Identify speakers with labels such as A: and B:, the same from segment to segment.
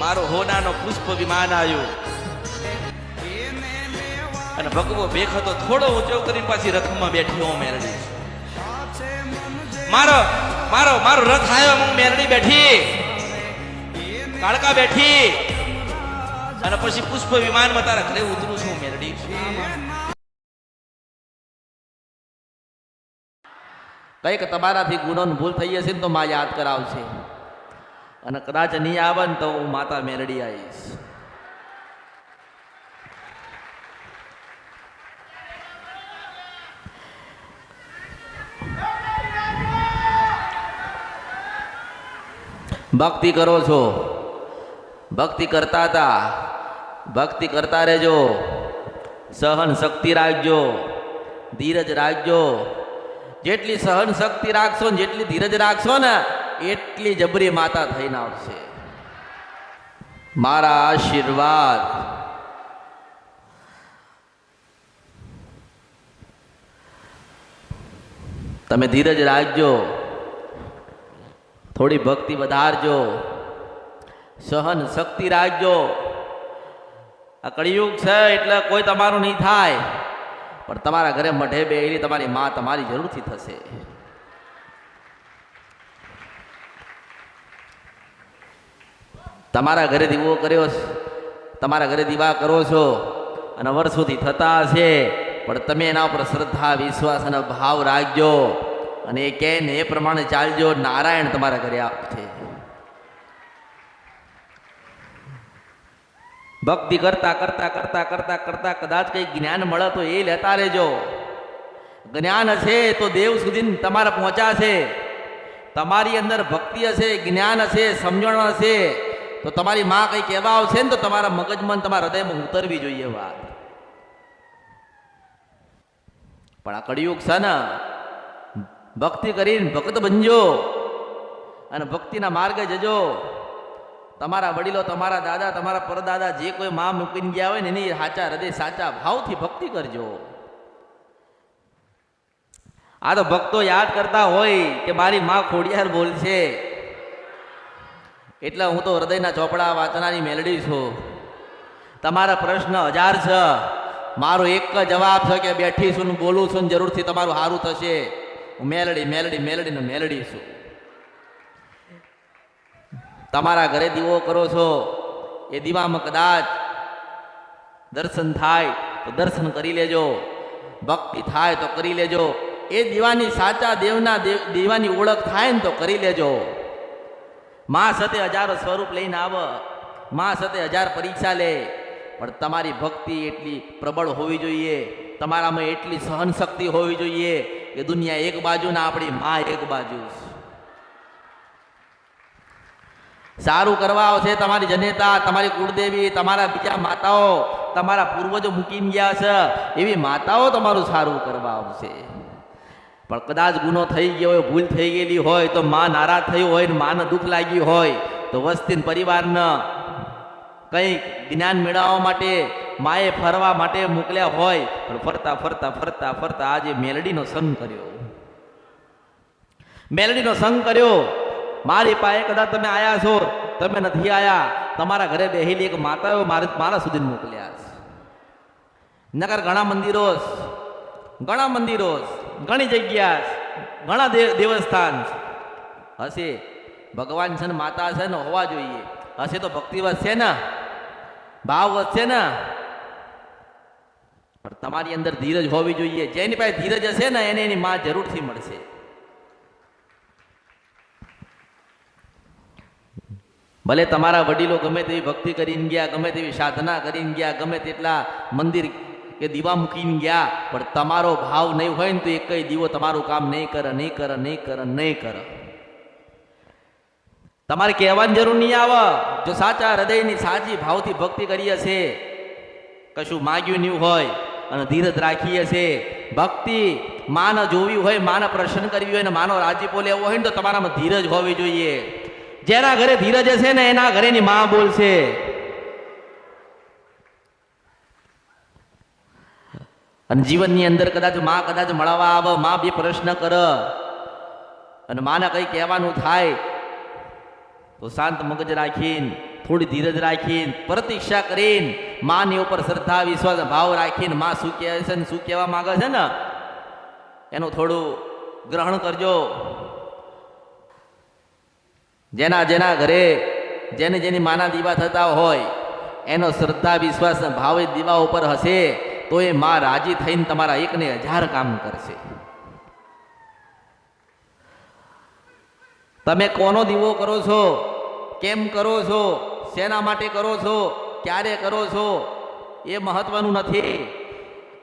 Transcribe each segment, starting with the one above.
A: મારો હોનાનો પુષ્પ વિમાન આવ્યું. અને ભગવો બેખતો થોડો ઊંચો કરી પાછી રથમાં બેઠી હું મેરડી. મારો મારો મારો રથ આવ્યો હું મેરડી બેઠી. કાળકા બેઠી. અને પછી પુષ્પ વિમાનમાં તારા ઘરે ઉતરું છું મેરડી.
B: કંઈક તમારાથી ગુનો ભૂલ થઈ હશે તો માં યાદ કરાવશે. અને કદાચ નહીં આવે ને તો હું માતા મેરડી આવીશ. ભક્તિ કરો છો. ભક્તિ કરતા હતા. ભક્તિ કરતા રહેજો. સહન શક્તિ રાખજો. ધીરજ રાખજો. જેટલી સહન શક્તિ રાખશો ને જેટલી ધીરજ રાખશો ને એટલી જબરી માતા થઈને આવશે. મારા આશીર્વાદ. તમે ધીરજ રાખજો. થોડી ભક્તિ વધારજો. સહન શક્તિ રાખજો. આ કળિયુગ છે એટલે કોઈ તમારું નહીં થાય. પણ તમારા ઘરે મઢે બેલી તમારી માં તમારી જરૂરથી થશે. તમારા ઘરે દીવો કર્યો તમારા ઘરે દીવા કરો છો અને વર્ષોથી થતા હશે. પણ તમે એના ઉપર શ્રદ્ધા, વિશ્વાસ અને ભાવ રાખજો અને એ કહે ને એ પ્રમાણે ચાલજો. નારાયણ તમારા ઘરે આપશે ભક્તિ કરતા કરતા કરતા કરતા કરતા કદાચ કંઈ જ્ઞાન મળે તો એ લેતા રહેજો. જ્ઞાન હશે તો દેવ સુધી તમારે પહોંચાશે. તમારી અંદર ભક્તિ હશે, જ્ઞાન હશે, સમજણ હશે. તો તમારી માં કંઈ કહેવા આવશે ને, તો તમારા મગજમાં તમારા હૃદયમાં ઉતરવી જોઈએ વાત. પણ આ કળિયુગ છે ને, ભક્તિ કરીને ભક્ત બનજો અને ભક્તિના માર્ગે જજો. તમારા વડીલો, તમારા દાદા, તમારા પરદાદા જે કોઈ માં મૂકીને ગયા હોય ને, એની સાચા હૃદય, સાચા ભાવથી ભક્તિ કરજો. આ તો ભક્તો યાદ કરતા હોય કે મારી માં ખોડિયાર બોલશે. એટલે હું તો હૃદયના ચોપડા વાંચનારી મેલડી છું. તમારા પ્રશ્ન હજાર છે. મારો એક જવાબ છે કે બેઠી છું ને બોલું છું ને જરૂરથી તમારું સારું થશે. હું મેલડી મેલડી મેલડી ને મેલડી છું. તમારા ઘરે દીવો કરો છો. એ દીવામાં કદાચ દર્શન થાય તો દર્શન કરી લેજો. ભક્તિ થાય તો કરી લેજો. એ દીવાની સાચા દેવના દેવ દીવાની ઓળખ થાય ને તો કરી લેજો. માં સાથે હજારો સ્વરૂપ લઈને આવ. માં સાથે હજાર પરીક્ષા લે. પણ તમારી ભક્તિ એટલી પ્રબળ હોવી જોઈએ. તમારામાં એટલી સહન શક્તિ હોવી જોઈએ કે દુનિયા એક બાજુ ને આપણી માં એક બાજુ. સારું કરવા આવશે તમારી જનેતા, તમારી કુળદેવી, તમારા બીજા માતાઓ, તમારા પૂર્વજો મૂકીને ગયા છે. એવી માતાઓ તમારું સારું કરવા આવશે. પણ કદાચ ગુનો થઈ ગયો હોય ભૂલ થઈ ગયેલી હોય તો માં નારાજ થયું હોય ને માને દુઃખ લાગ્યું હોય તો વસ્તીન પરિવારને કંઈક જ્ઞાન મેળવવા માટે માએ ફરવા માટે મોકલ્યા હોય પણ ફરતા ફરતા ફરતા ફરતા આજે મેલડીનો સંગ કર્યો. મેલડીનો સંગ કર્યો. મારી પાસે કદાચ તમે આયા છો તમે નથી આયા તમારા ઘરે બેહેલી એક માતાઓ મારે સુધી મોકલ્યા છે. નગર ઘણા મંદિરો ઘણા મંદિરો છે, ઘણી જગ્યા ઘણા દેવસ્થાન. હશે. ભગવાન છે ને, માતા છે ને, હોવા જોઈએ. હશે તો ભક્તિ વધશે ને? ભાવ વધશે ને? પણ તમારી અંદર ધીરજ હોવી જોઈએ. જેની પાસે ધીરજ હશે ને, એને એની માં જરૂરથી મળશે. ભલે તમારા વડીલો ગમે તેવી ભક્તિ કરીને ગયા, ગમે તેવી સાધના કરીને ગયા, ગમે તેટલા મંદિર કે દીવા મૂકીને ગયા, પણ તમારો ભાવ નહીં હોય ને તો એક દીવો તમારું કામ નહીં કરે નહીં કરે નહીં કરે નહીં કરે. તમારે કહેવાની જરૂર નહીં આવે. જો સાચા હૃદયની સાચી ભાવથી ભક્તિ કરી હશે કશું માગ્યું નહીં હોય અને ધીરજ રાખી હશે ભક્તિ માને જોવી હોય, માને પ્રસન્ન કરવી હોય ને માનો રાજીપો લેવો હોય ને તો તમારામાં ધીરજ હોવી જોઈએ. જેના ઘરે ધીરજ હશે ને એના ઘરેની માં બોલશે. અને જીવનની અંદર કદાચમાં કદાચ મળવા આવે, માં બે પ્રશ્ન કર. અને માને કંઈ કહેવાનું થાય, તો શાંત મગજ રાખીને, થોડી ધીરજ રાખીને, પ્રતીક્ષા કરીને, માની ઉપર શ્રદ્ધા, વિશ્વાસ, ભાવ રાખીને માં શું કહે છે ને શું કહેવા માગે છે ને, એનું થોડું ગ્રહણ કરજો. જેના જેના ઘરે જેને જેની માના દીવા થતા હોય, એનો શ્રદ્ધા, વિશ્વાસ, ભાવે દીવા ઉપર હશે. તો એ માં રાજી થઈને તમારા એકને હજાર કામ કરશે. તમે કોનો દીવો કરો છો? કેમ કરો છો? શેના માટે કરો છો? ક્યારે કરો છો? એ મહત્વનું નથી.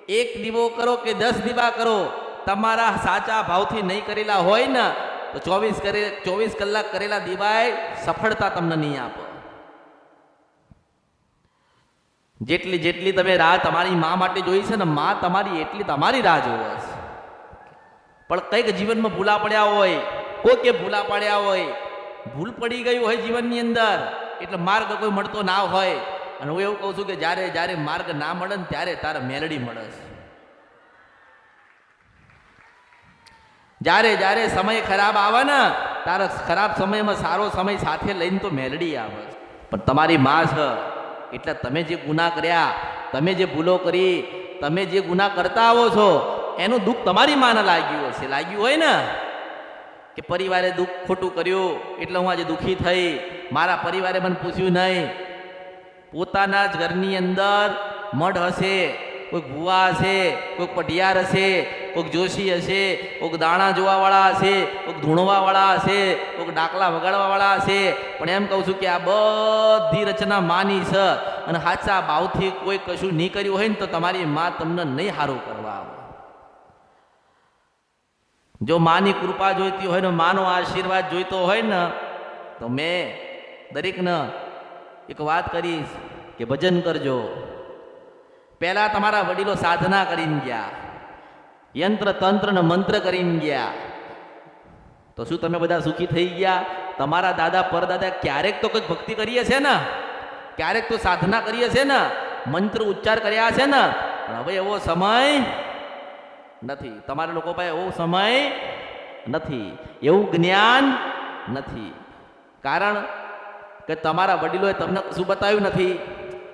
B: એક દીવો કરો કે દસ દીવા કરો? તમારા સાચા ભાવથી નહીં કરેલા હોય ને, તો ચોવીસ કરે ચોવીસ કલાક કરેલા દીવાએ સફળતા તમને નહીં આપે. જેટલી જેટલી તમે રાહ તમારી મા માટે જોઈ છે ને મા તમારી એટલી તમારી રાહ જોવે છે. પણ કંઈક જીવનમાં ભૂલા પડ્યા હોય કોઈકે ભૂલા પડ્યા હોય, ભૂલ પડી ગઈ હોય જીવનની અંદર, એટલે માર્ગ કોઈ મળતો ના હોય. અને હું એવું કહું છું કે જ્યારે જ્યારે માર્ગ ના મળે ને ત્યારે તારે મેલડી મળે છે. જ્યારે જ્યારે સમય ખરાબ આવે ને, તારા ખરાબ સમયમાં સારો સમય સાથે લઈને તો મેલડી આવે. પણ તમારી મા છે એટલે તમે જે ગુના કર્યા, તમે જે ભૂલો કરી, તમે જે ગુના કરતા આવો છો, એનું દુઃખ તમારી માને લાગ્યું હશે. લાગ્યું હોય ને? કે પરિવારે દુઃખ ખોટું કર્યું, એટલે હું આજે દુઃખી થઈ. મારા પરિવારે મને પૂછ્યું નહીં. પોતાના જ ઘરની અંદર મઢ હશે. કોઈક ભુવા હશે, કોઈક પઢિયાર હશે, કોઈક જોશી હશે, કોઈક દાણા જોવાવાળા હશે, કોઈક ધૂણવાવાળા હશે, કોઈક ડાકલા વગાડવાવાળા હશે. પણ એમ કહું છું કે આ બધી રચના માની છે અને સાચા ભાવથી કોઈ કશું નહીં કર્યું હોય ને તો તમારી માં તમને નહીં સારું કરવા આવે. જો માની કૃપા જોઈતી હોય ને, માનો આશીર્વાદ જોઈતો હોય ને, તો મેં દરેકને એક વાત કરીશ કે ભજન કરજો. પહેલા તમારા વડીલો સાધના કરીને ગયા. યંત્ર, તંત્ર ને મંત્ર કરીને ગયા. તો શું તમે બધા સુખી થઈ ગયા? તમારા દાદા, પરદાદા ક્યારેક તો કંઈક ભક્તિ કરીએ છે ને? ક્યારેક તો સાધના કરીએ છે ને? મંત્ર ઉચ્ચાર કર્યા છે ને? પણ હવે એવો સમય નથી. તમારા લોકો પાસે એવો સમય નથી. એવું જ્ઞાન નથી. કારણ કે તમારા વડીલોએ તમને શું બતાવ્યું નથી.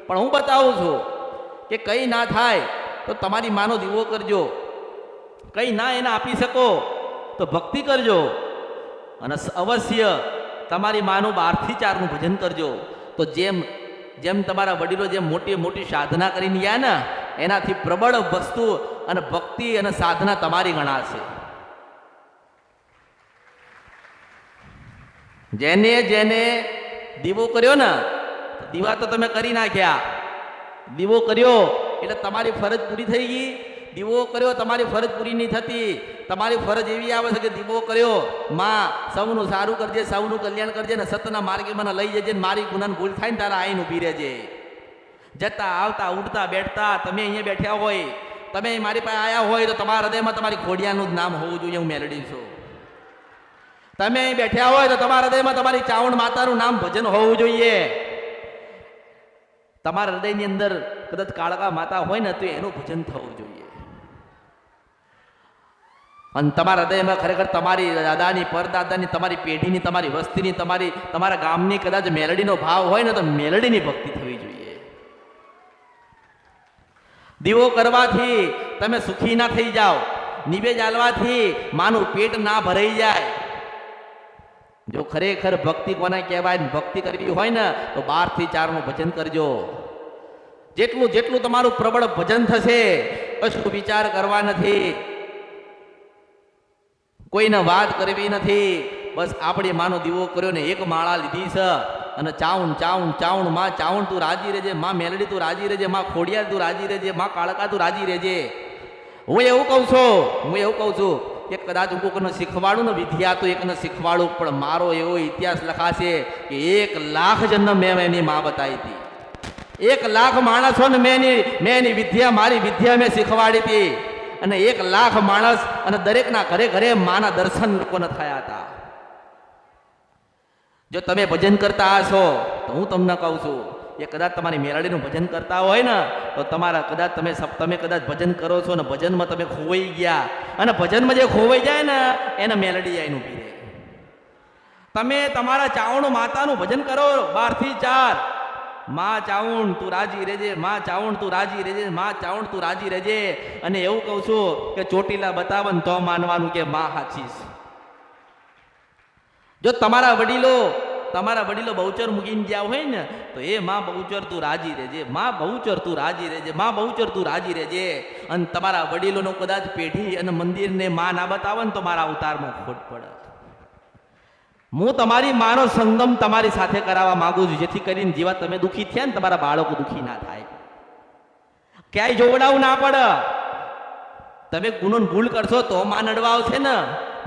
B: પણ હું બતાવું છું. કે કંઈ ના થાય, તો તમારી માનો દીવો કરજો. કંઈ ના એને આપી શકો, તો ભક્તિ કરજો. અને અવશ્ય તમારી માનું બારથી ચારનું ભજન કરજો. તો જેમ જેમ તમારા વડીલો જેમ મોટી મોટી સાધના કરીને ગયા ને, એનાથી પ્રબળ વસ્તુ અને ભક્તિ અને સાધના તમારી ગણાશે. જેને જેને દીવો કર્યો ને, દીવા તો તમે કરી નાખ્યા. દીવો કર્યો એટલે તમારી ફરજ પૂરી થઈ ગઈ. દીવો કર્યો, તમારી ફરજ પૂરી નહીં થતી. તમારી ફરજ એવી આવે છે કે દીવો કર્યો, માં, સૌનું સારું કરજે, સૌનું કલ્યાણ કરજે ને સતના માર્ગે મને લઈ જજે મારી ગુનાની ભૂલ થાય ને તારા આઈને ઊભી રહેજે. જતા, આવતા, ઉઠતા, બેઠતા તમે અહીંયા બેઠ્યા હોય, તમે મારી પાસે આવ્યા હોય તો તમારા હૃદયમાં તમારી ખોડિયાનું જ નામ હોવું જોઈએ, હું મેલડી છું. તમે બેઠ્યા હોય તો તમારા હૃદયમાં તમારી ચાવણ માતાનું નામ ભજન હોવું જોઈએ. તમારા હૃદયની અંદર કદાચ કાળકા માતા હોય ને, તો એનું ભજન થવું જોઈએ. અને તમારા હૃદયમાં ખરેખર તમારી દાદાની, પરદાદાની, તમારી પેઢીની, તમારી વસ્તીની, તમારી, તમારા ગામની કદાચ મેલડીનો ભાવ હોય ને, તો મેલડીની ભક્તિ થવી જોઈએ. દીવો કરવાથી તમે સુખી ના થઈ જાઓ. નિવેજ આલવાથી માનું પેટ ના ભરાઈ જાય. જો ખરેખર ભક્તિ કોને કહેવાય ભક્તિ કરવી હોય ને, તો બારથી ચારનું ભજન કરજો. જેટલું જેટલું તમારું પ્રબળ ભજન થશે, કશું વિચાર કરવા નથી. કોઈને વાત કરવી નથી. બસ આપણે માનો દીવો કર્યો ને, એક માળા લીધી છે. અને ચાઉણ ચાઉણ ચાઉણમાં ચાઉણ તું રાજી રહેજે, માં મેલડી તું રાજી રહેજે, માં ખોડિયાર તું રાજી રહેજે, માં કાળકા તું રાજી રહેજે. હું એવું કહું છું, હું એવું કહું છું કે કદાચ કોકને શીખવાડું ને વિદ્યા તો એકને શીખવાડું, પણ મારો એવો ઇતિહાસ લખાશે કે એક લાખ જન્મ મેં એની માં બતાવી હતી. એક લાખ માણસોને મેં એની મેં એની વિદ્યા, મારી વિદ્યા મેં શીખવાડી હતી. અને એક લાખ માણસ અને દરેકના ઘરે ઘરે માના દર્શન લોકોને થયા હતા? જો તમે ભજન કરતા હશો, તો હું તમને કહું છું એ કદાચ તમારી મેરાડીનું ભજન કરતા હોય ને, તો તમારા કદાચ તમે તમે કદાચ ભજન કરો છો ને, ભજનમાં તમે ખોવાઈ ગયા. અને ભજનમાં જે ખોવાઈ જાય ને, એને મેલડી આઈનું પીરે તમે તમારા ચાવણ માતાનું ભજન કરો, બારથી ચાર. માં ચાવણ તું રાજી રહેજે, માં ચાવણ તું રાજી રહેજે, માં ચાવણ તું રાજી રહેજે. અને એવું કહું છું કે ચોટીલા બતાવન તો માનવાનું કે માં હાચીશ. જો તમારા વડીલો તમારા વડીલો બહુચર મૂકીને જ્યાં હોય ને, તો એ માં બહુચર તું રાજી રહેજે, માં બહુચર તું રાજી રહેજે, માં બહુચર તું રાજી રહેજે. અને તમારા વડીલોનો કદાચ પેઢી અને મંદિરને માં ના બતાવે ને તો મારા અવતારમાં ખોટ પડે. હું તમારી માનો સંગમ તમારી સાથે કરાવવા માંગુ છું, જેથી કરીને જેવા તમે દુઃખી થયા ને તમારા બાળકો દુઃખી ના થાય. ક્યાંય જોવડાવું ના પડે. તમે ગુનો ભૂલ કરશો તો માં નડવા આવશે ને,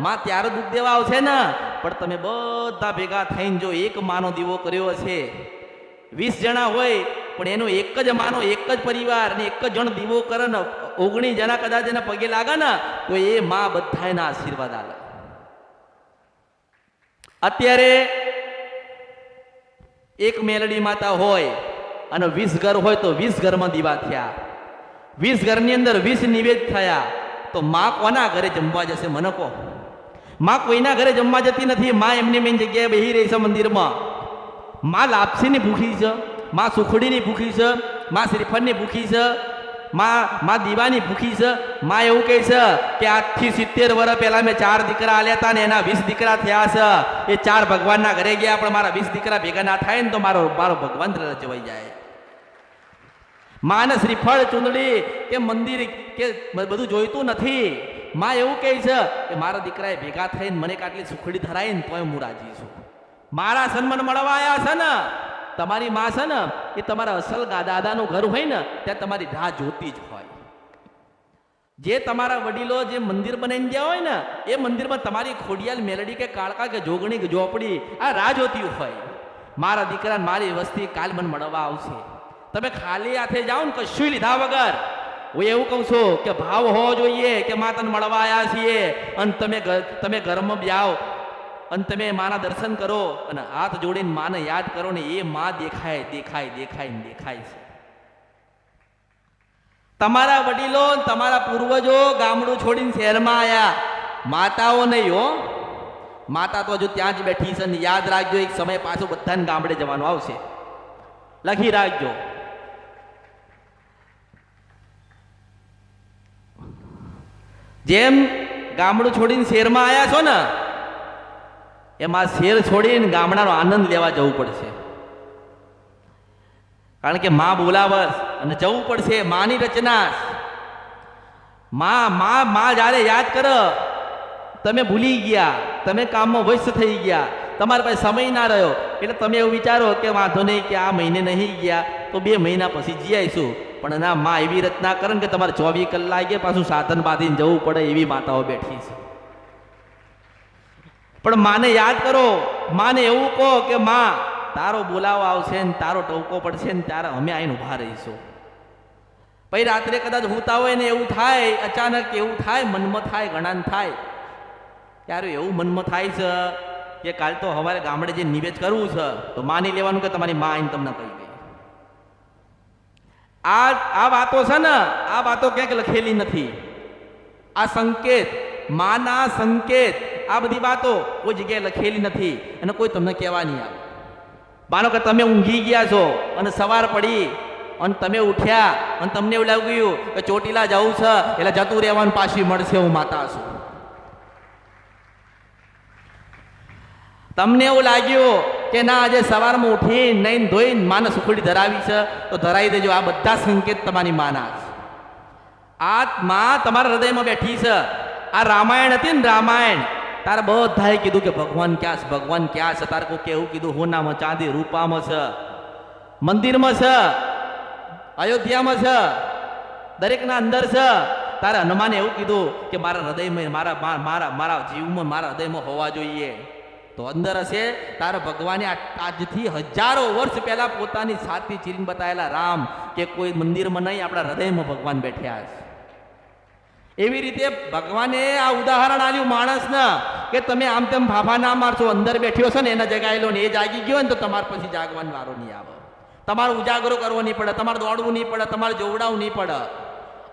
B: માં ત્યારે દુઃખ દેવા આવશે ને પણ તમે બધા ભેગા થઈને જો એક માનો દીવો કર્યો છે વીસ જણા હોય, પણ એનો એક જ માનો, એક જ પરિવાર અને એક જ જણ દીવો કરે ને ઓગણીસ જણા કદાચ એના પગે લાગે ને, તો એ માં બધા એના આશીર્વાદ આલે. અત્યારે એક મેલડી માતા હોય અને વીસ ઘર હોય તો વીસ ઘરમાં દીવા થયા. વીસ ઘરની અંદર વીસ નિવેદ થયા. તો માં કોના ઘરે જમવા જશે? મને કહો. માં કોઈના ઘરે જમવા જતી નથી, માં એમની મેન જગ્યાએ બેહી રહી છે મંદિરમાં. માં લાપસીની ભૂખી છે, માં સુખડીની ભૂખી છે, માં શ્રીફળની ભૂખી છે, માં માં દીવાની ભૂખી છે. માં એવું કહે છે કે આજથી સિત્તેર વર્ષ પહેલાં મેં ચાર દીકરા આલ્યા હતા ને એના વીસ દીકરા થયા છે. એ ચાર ભગવાનના ઘરે ગયા, પણ મારા વીસ દીકરા ભેગા ના થાય ને તો મારો મારો ભગવાન રચવાઈ જાય. માને શ્રીફળ, ચૂંદડી કે મંદિર કે બધું જોઈતું નથી. માં એવું કહે છે કે મારા દીકરાએ ભેગા થઈને મને કાટલી સુખડી ધરાવીને તોય હું રાજી છું. મારા સન્માન મળવા આવ્યા છે ને, તમારી માં છે ને, એ તમારા અસલ દાદાનું ઘર હોય ને, ત્યાં તમારી રાહ જોતી જ હોય. જે તમારા વડીલો જે મંદિર બનાવીને ગયા હોય ને, એ મંદિરમાં તમારી ખોડિયાલ મેલડી કે કાળકા કે જોગણી કે ઝોપડી આ રાહ જોતી હોય. મારા દીકરા મારી વસ્તી કાલ મને મળવા આવશે. તમે ખાલી હાથે જાઓ ને કશું લીધા વગર. હું એવું કહું છું કે ભાવ હોવો જોઈએ કે માં તને મળવા આવ્યા છીએ અને તમે તમે ઘરમાં જાઓ અને તમે માના દર્શન કરો અને હાથ જોડીને માને યાદ કરો ને એ માં દેખાય દેખાય દેખાય દેખાય છે. તમારા વડીલો તમારા પૂર્વજો ગામડું છોડીને શહેરમાં આવ્યા માતાઓ નહીં હો. માતા તો હજુ ત્યાં જ બેઠી છે યાદ રાખજો, એક સમય પાછો બધાને ગામડે જવાનું આવશે. લખી રાખજો. જેમ ગામડું છોડીને શહેરમાં આવ્યા છો ને, એમાં શેર છોડીને ગામડાનો આનંદ લેવા જવું પડશે. કારણ કે માં બોલાવસ અને જવું પડશે માની રચના માં માં માં જ્યારે યાદ કર, તમે ભૂલી ગયા, તમે કામમાં વ્યસ્ત થઈ ગયા, તમારા પાસે સમય ના રહ્યો, એટલે તમે એવું વિચારો કે વાંધો નહીં કે આ મહિને નહીં ગયા, તો બે મહિના પછી જઈ આવીશું. પણ ના, માં એવી રચના કરે કે તમારે ચોવીસ કલાકે પાછું સાધન બાંધીને જવું પડે એવી માતાઓ બેઠી છે. પણ માને યાદ કરો, માને એવું કહો કે માં, તારો બોલાવો આવશે ને, તારો ટવકો પડશે ને, ત્યારે અમે આઈને ઊભા રહીશું. પછી રાત્રે કદાચ હોતા હોય ને એવું થાય, અચાનક એવું થાય મનમાં થાય, ગણાન થાય. ત્યારે એવું મનમાં થાય છે કે કાલ તો હવારે ગામડે જે નિવેદ કરવું છે, તો માની લેવાનું કે તમારી માં આઈને તમને કહી આ આ વાતો છે ને, આ વાતો ક્યાંક લખેલી નથી. આ સંકેત, માના સંકેત, આ બધી વાતો કોઈ જગ્યાએ લખેલી નથી અને કોઈ તમને કહેવા નહીં આવે. માનો કે તમે ઊંઘી ગયા છો અને સવાર પડી અને તમે ઉઠ્યા અને તમને એવું લાગ્યું કે ચોટીલા જવું છે, એટલે જતું રહેવાનું પાછી મળશે હું માતા છું. તમને એવું લાગ્યું કે ના આજે સવારમાં ઉઠીને નહીં ધોઈને માને સુખડી ધરાવી છે, તો ધરાવી દેજો. આ બધા સંકેત તમારી માના છે. આ માં તમારા હૃદયમાં બેઠી છે. આ રામાયણ હતી ને રામાયણ, તારે બધાએ કીધું કે ભગવાન ક્યાં છે, ભગવાન ક્યાં છે? તારે કોઈ કેવું કીધું? હોનામાં ચાંદી રૂપામાં છે. મંદિરમાં છે. અયોધ્યામાં છે. દરેકના અંદર છે. તારે હનુમાને એવું કીધું કે મારા હૃદયમાં મારા મારા મારા જીવમાં, મારા હૃદયમાં હોવા જોઈએ. તો અંદર હશે. તારા ભગવાને આજથી હજારો વર્ષ પહેલા પોતાની સાથી ચીરીને બતાવેલા રામ કે કોઈ મંદિરમાં નહીં, આપણા હૃદયમાં ભગવાન બેઠ્યા છે એવી રીતે ભગવાને આ ઉદાહરણ આવ્યું માણસના કે તમે આમ તેમ ફાફા ના મારશો, અંદર બેઠ્યો છો ને, એને જગાયેલો ને, એ જાગી ગયો ને તો તમારે પછી જાગવાનો વારો નહીં આવે. તમારે ઉજાગરો કરવો નહીં પડે, તમારે દોડવું નહીં પડે, તમારે જોવડાવવું નહીં પડે.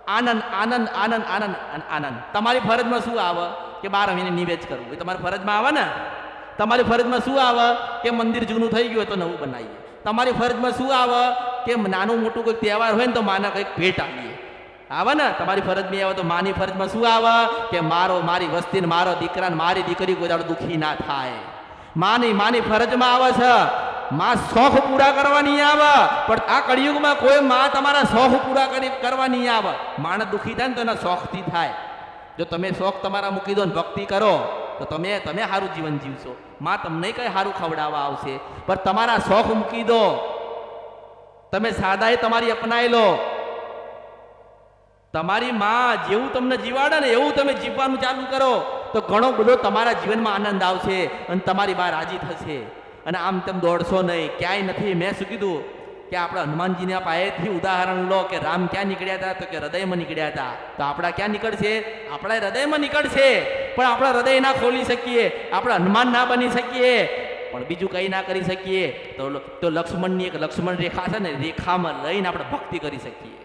B: આનંદ આનંદ આનંદ આનંદ આનંદ. તમારી ફરજમાં શું આવે? કે બાર મહિને નિવેદ કરવું. એ તમારી ફરજમાં આવે ને? તમારી ફરજમાં શું આવે કે મંદિર જૂનું થઈ ગયું હોય તો નવું બનાવીએ. તમારી ફરજમાં શું આવે કે નાનું મોટું કોઈ તહેવાર હોય ને તો માના કંઈક ભેટ આપીએ. આવે ને? તમારી ફરજમાં આવે તો માની ફરજમાં શું આવે? કે મારો, મારી વસ્તીને મારો દીકરાને મારી દીકરી કોઈ દાડો દુઃખી ના થાય. માની માની ફરજમાં આવે છે. માં શોખ પૂરા કરવાની આવે. પણ આ કળિયુગમાં કોઈ માં તમારા શોખ પૂરા કરી, કરવા નહીં આવે. માણસ દુઃખી થાય ને તો એના શોખથી થાય. જો તમે શોખ તમારા મૂકી દો ને ભક્તિ કરો તો તમે તમે સારું જીવન જીવશો. માં તમને કંઈ સારું ખવડાવવા આવશે? પણ તમારા શોખ મૂકી દો. તમે સાદાએ તમારી અપનાવી લો. તમારી માં જેવું તમને જીવાડે ને એવું તમે જીવવાનું ચાલુ કરો. તો ઘણો બધો તમારા જીવનમાં આનંદ આવશે અને તમારી બા રાજી થશે. અને આમ તેમ દોડશો નહીં. ક્યાંય નથી. મેં શું કીધું? કે આપણે હનુમાનજીના પાસેથી ઉદાહરણ લો કે રામ ક્યાં નીકળ્યા હતા? તો કે હૃદયમાં નીકળ્યા હતા. તો આપણા ક્યાં નીકળશે? આપણા હૃદયમાં નીકળશે. પણ આપણા હૃદય ના ખોલી શકીએ. આપણે હનુમાન ના બની શકીએ. પણ બીજું કંઈ ના કરી શકીએ. તો તો લક્ષ્મણની એક લક્ષ્મણ રેખા છે ને, રેખામાં લઈને આપણે ભક્તિ કરી શકીએ.